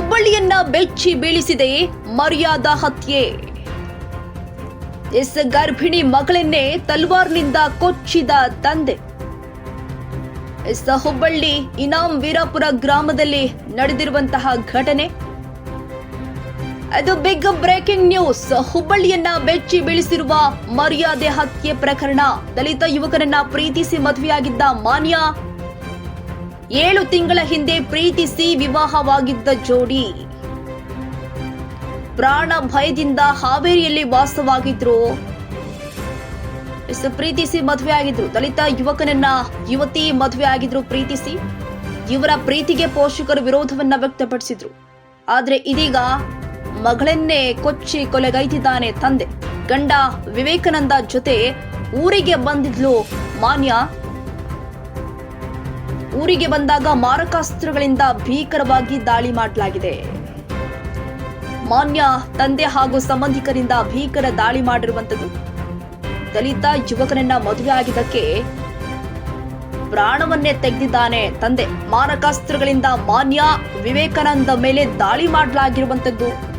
ಹುಬ್ಬಳ್ಳಿಯನ್ನ ಬೆಚ್ಚಿ ಬೀಳಿಸಿದೆ ಮರ್ಯಾದಾ ಹತ್ಯೆ? ಎಸ್ ಗರ್ಭಿಣಿ ಮಗಳನ್ನೇ ತಲ್ವಾರ್ನಿಂದ ಕೊಚ್ಚಿದ ತಂದೆ. ಎಸ್ ಹುಬ್ಬಳ್ಳಿ ಇನಾಂ ವೀರಾಪುರ ಗ್ರಾಮದಲ್ಲಿ ನಡೆದಿರುವಂತಹ ಘಟನೆ. ಅದು ಬಿಗ್ ಬ್ರೇಕಿಂಗ್ ನ್ಯೂಸ್. ಹುಬ್ಬಳ್ಳಿಯನ್ನ ಬೆಚ್ಚಿ ಬೀಳಿಸಿರುವ ಮರ್ಯಾದೆ ಹತ್ಯೆ ಪ್ರಕರಣ. ದಲಿತ ಯುವಕರನ್ನ ಪ್ರೀತಿಸಿ ಮದುವೆಯಾಗಿದ್ದ ಮಾನ್ಯ ಏಳು ತಿಂಗಳ ಹಿಂದೆ ಪ್ರೀತಿಸಿ ವಿವಾಹವಾಗಿದ್ದ ಜೋಡಿ. ಪ್ರಾಣ ಭಯದಿಂದ ಹಾವೇರಿಯಲ್ಲಿ ವಾಸವಾಗಿದ್ರು. ಪ್ರೀತಿಸಿ ಮದುವೆ ಆಗಿದ್ರು. ದಲಿತ ಯುವಕನನ್ನ ಯುವತಿ ಮದುವೆ ಆಗಿದ್ರು ಪ್ರೀತಿಸಿ. ಇವರ ಪ್ರೀತಿಗೆ ಪೋಷಕರು ವಿರೋಧವನ್ನ ವ್ಯಕ್ತಪಡಿಸಿದ್ರು. ಆದ್ರೆ ಇದೀಗ ಮಗಳನ್ನೇ ಕೊಚ್ಚಿ ಕೊಲೆಗೈದಿದ್ದಾನೆ ತಂದೆ. ಗಂಡ ವಿವೇಕಾನಂದ ಜೊತೆ ಊರಿಗೆ ಬಂದಿದ್ಲು ಮಾನ್ಯ ಊರಿಗೆ ಬಂದಾಗ ಮಾರಕಾಸ್ತ್ರಗಳಿಂದ ಭೀಕರವಾಗಿ ದಾಳಿ ಮಾಡಲಾಗಿದೆ. ಮಾನ್ಯ ತಂದೆ ಹಾಗೂ ಸಂಬಂಧಿಕರಿಂದ ಭೀಕರ ದಾಳಿ ಮಾಡಿರುವಂತದ್ದು ದಲಿತ ಯುವಕನನ್ನ ಮದುವೆ ಆಗಿದ್ದಕ್ಕೆ ಪ್ರಾಣವನ್ನೇ ತೆಗೆದಿದ್ದಾನೆ ತಂದೆ. ಮಾರಕಾಸ್ತ್ರಗಳಿಂದ ಮಾನ್ಯ ವಿವೇಕಾನಂದ ಮೇಲೆ ದಾಳಿ ಮಾಡಲಾಗಿರುವಂತದ್ದು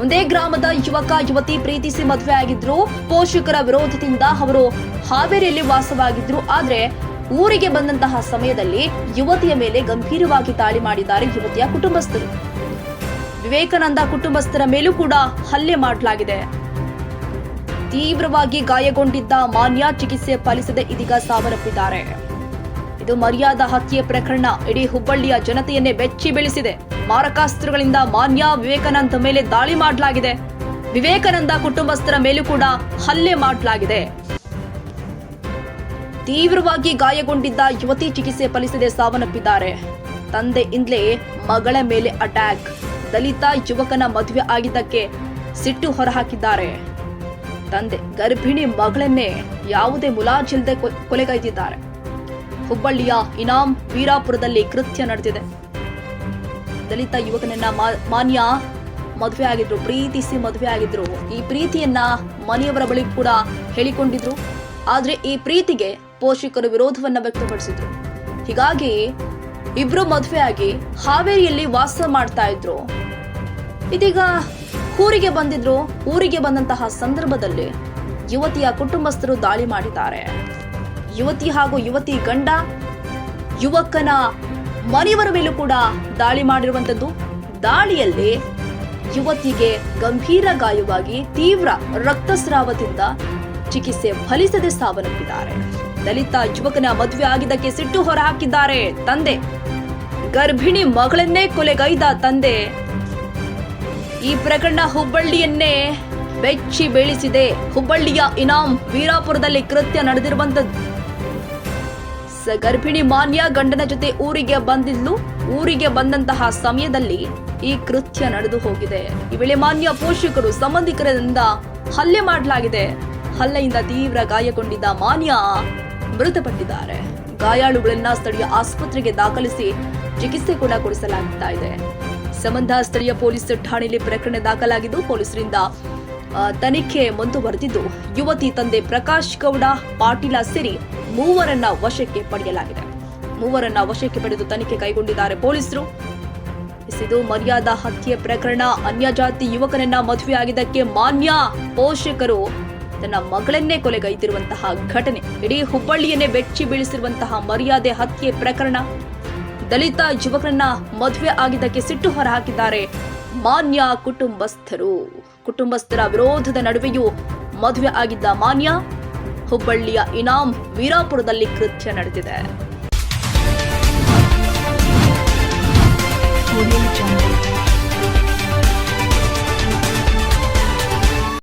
ಒಂದೇ ಗ್ರಾಮದ ಯುವಕ, ಯುವತಿ ಪ್ರೀತಿಸಿ ಮದುವೆ ಆಗಿದ್ರು, ಪೋಷಕರ ವಿರೋಧದಿಂದ ಅವರು ಹಾವೇರಿಯಲ್ಲಿ ವಾಸವಾಗಿದ್ರು. ಆದ್ರೆ ಊರಿಗೆ ಬಂದಂತಹ ಸಮಯದಲ್ಲಿ ಯುವತಿಯ ಮೇಲೆ ಗಂಭೀರವಾಗಿ ದಾಳಿ ಮಾಡಿದ್ದಾರೆ ಯುವತಿಯ ಕುಟುಂಬಸ್ಥರು. ವಿವೇಕಾನಂದ ಕುಟುಂಬಸ್ಥರ ಮೇಲೂ ಕೂಡ ಹಲ್ಲೆ ಮಾಡಲಾಗಿದೆ. ತೀವ್ರವಾಗಿ ಗಾಯಗೊಂಡಿದ್ದ ಮಾನ್ಯ ಚಿಕಿತ್ಸೆ ಫಲಿಸದೆ ಇದೀಗ ಸಾವನ್ನಪ್ಪಿದ್ದಾರೆ. ಇದು ಮರ್ಯಾದಾ ಹತ್ಯೆ ಪ್ರಕರಣ. ಇಡೀ ಹುಬ್ಬಳ್ಳಿಯ ಜನತೆಯನ್ನೇ ಬೆಚ್ಚಿ ಬೆಳೆಸಿದೆ. ಮಾರಕಾಸ್ತ್ರಗಳಿಂದ ಮಾನ್ಯ ವಿವೇಕಾನಂದ ಮೇಲೆ ದಾಳಿ ಮಾಡಲಾಗಿದೆ. ವಿವೇಕಾನಂದ ಕುಟುಂಬಸ್ಥರ ಮೇಲೂ ಕೂಡ ಹಲ್ಲೆ ಮಾಡಲಾಗಿದೆ. ತೀವ್ರವಾಗಿ ಗಾಯಗೊಂಡಿದ್ದ ಯುವತಿ ಚಿಕಿತ್ಸೆ ಫಲಿಸದೆ ಸಾವನ್ನಪ್ಪಿದ್ದಾರೆ. ತಂದೆಯಿಂದಲೇ ಮಗಳ ಮೇಲೆ ಅಟ್ಯಾಕ್. ದಲಿತ ಯುವಕನ ಮದುವೆ ಆಗಿದ್ದಕ್ಕೆ ಸಿಟ್ಟು ಹೊರಹಾಕಿದ್ದಾರೆ. ತಂದೆ ಗರ್ಭಿಣಿ ಮಗಳನ್ನೇ ಯಾವುದೇ ಮುಲಾಜಿಲ್ಲದೆ ಕೊಲೆಗೈದಿದ್ದಾರೆ. ಹುಬ್ಬಳ್ಳಿಯ ಇನಾಮ್ ವೀರಾಪುರದಲ್ಲಿ ಕೃತ್ಯ ನಡೆದಿದೆ. ದಲಿತ ಯುವಕನನ್ನ ಮಾನ್ಯ ಮದುವೆ ಆಗಿದ್ರು, ಪ್ರೀತಿಸಿ ಮದುವೆ ಆಗಿದ್ರು. ಈ ಪ್ರೀತಿಯನ್ನ ಮನೆಯವರ ಬಳಿ ಕೂಡ ಹೇಳಿಕೊಂಡಿದ್ರು. ಆದ್ರೆ ಈ ಪ್ರೀತಿಗೆ ಪೋಷಕರು ವಿರೋಧವನ್ನ ವ್ಯಕ್ತಪಡಿಸಿದ್ರು. ಹೀಗಾಗಿ ಇಬ್ರು ಮದುವೆಯಾಗಿ ಹಾವೇರಿಯಲ್ಲಿ ವಾಸ ಮಾಡ್ತಾ ಇದ್ರು. ಇದೀಗ ಊರಿಗೆ ಬಂದಿದ್ರು. ಊರಿಗೆ ಬಂದಂತಹ ಸಂದರ್ಭದಲ್ಲಿ ಯುವತಿಯ ಕುಟುಂಬಸ್ಥರು ದಾಳಿ ಮಾಡಿದ್ದಾರೆ. ಯುವತಿ ಹಾಗೂ ಯುವತಿ ಗಂಡ ಯುವಕನ ಮನೆಯವರ ಮೇಲೂ ಕೂಡ ದಾಳಿ ಮಾಡಿರುವಂತದ್ದು. ದಾಳಿಯಲ್ಲಿ ಯುವತಿಗೆ ಗಂಭೀರ ಗಾಯವಾಗಿ ತೀವ್ರ ರಕ್ತಸ್ರಾವದಿಂದ ಚಿಕಿತ್ಸೆ ಫಲಿಸದೆ ಸಾವನ್ನಪ್ಪಿದ್ದಾರೆ. ದಲಿತ ಯುವಕನ ಮದುವೆ ಆಗಿದ್ದಕ್ಕೆ ಸಿಟ್ಟು ಹೊರಹಾಕಿದ್ದಾರೆ ತಂದೆ. ಗರ್ಭಿಣಿ ಮಗಳನ್ನೇ ಕೊಲೆಗೈದ ತಂದೆ. ಈ ಪ್ರಕರಣ ಹುಬ್ಬಳ್ಳಿಯನ್ನೇ ಬೆಚ್ಚಿ ಬೀಳಿಸಿದೆ. ಹುಬ್ಬಳ್ಳಿಯ ಇನಾಮ್ ವೀರಾಪುರದಲ್ಲಿ ಕೃತ್ಯ ನಡೆದಿರುವಂತದ್ದು ಗರ್ಭಿಣಿ ಮಾನ್ಯ ಗಂಡನ ಜೊತೆ ಊರಿಗೆ ಬಂದಿದ್ಲು ಊರಿಗೆ ಬಂದಂತಹ ಸಮಯದಲ್ಲಿ ಈ ಕೃತ್ಯ ನಡೆದು ಹೋಗಿದೆ. ಈ ವೇಳೆ ಮಾನ್ಯ ಪೋಷಕರು ಸಂಬಂಧಿಕರಿಂದ ಹಲ್ಲೆ ಮಾಡಲಾಗಿದೆ. ಹಲ್ಲೆಯಿಂದ ತೀವ್ರ ಗಾಯಗೊಂಡಿದ್ದ ಮಾನ್ಯ ಮೃತಪಟ್ಟಿದ್ದಾರೆ. ಗಾಯಾಳುಗಳನ್ನ ಸ್ಥಳೀಯ ಆಸ್ಪತ್ರೆಗೆ ದಾಖಲಿಸಿ ಚಿಕಿತ್ಸೆ ಕೂಡ ಕೊಡಿಸಲಾಗ್ತಾ ಇದೆ. ಸಂಬಂಧ ಸ್ಥಳೀಯ ಪೊಲೀಸ್ ಠಾಣೆಯಲ್ಲಿ ಪ್ರಕರಣ ದಾಖಲಾಗಿದ್ದು, ಪೊಲೀಸರಿಂದ ತನಿಖೆ ಮುಂದುವರೆದಿದ್ದು, ಯುವತಿ ತಂದೆ ಪ್ರಕಾಶ್ ಗೌಡ, ಪಾಟೀಲ ಸೇರಿ ಮೂವರನ್ನ ವಶಕ್ಕೆ ಪಡೆಯಲಾಗಿದೆ. ಮೂವರನ್ನ ವಶಕ್ಕೆ ಪಡೆದು ತನಿಖೆ ಕೈಗೊಂಡಿದ್ದಾರೆ ಪೊಲೀಸರು. ಇದು ಮರ್ಯಾದಾ ಹತ್ಯೆ ಪ್ರಕರಣ, ಅನ್ಯಜಾತಿ ಯುವಕನನ್ನ ಮದುವೆಯಾಗಿದ್ದಕ್ಕೆ ಮಾನ್ಯ ಪೋಷಕರು ತನ್ನ ಮಗಳನ್ನೇ ಕೊಲೆಗೈದಿರುವಂತಹ ಘಟನೆ, ಇಡೀ ಹುಬ್ಬಳ್ಳಿಯನ್ನೇ ಬೆಚ್ಚಿ ಬೀಳಿಸಿರುವಂತಹ ಮರ್ಯಾದೆ ಹತ್ಯೆ ಪ್ರಕರಣ. ದಲಿತ ಯುವಕರನ್ನ ಮದುವೆ ಆಗಿದ್ದಕ್ಕೆ ಸಿಟ್ಟು ಹೊರಹಾಕಿದ್ದಾರೆ ಮಾನ್ಯ ಕುಟುಂಬಸ್ಥರು. ಕುಟುಂಬಸ್ಥರ ವಿರೋಧದ ನಡುವೆಯೂ ಮದುವೆ ಆಗಿದ್ದ ಮಾನ್ಯ ಹುಬ್ಬಳ್ಳಿಯ ಇನಾಮ್ ವೀರಾಪುರದಲ್ಲಿ ಕೃತ್ಯ ನಡೆದಿದೆ.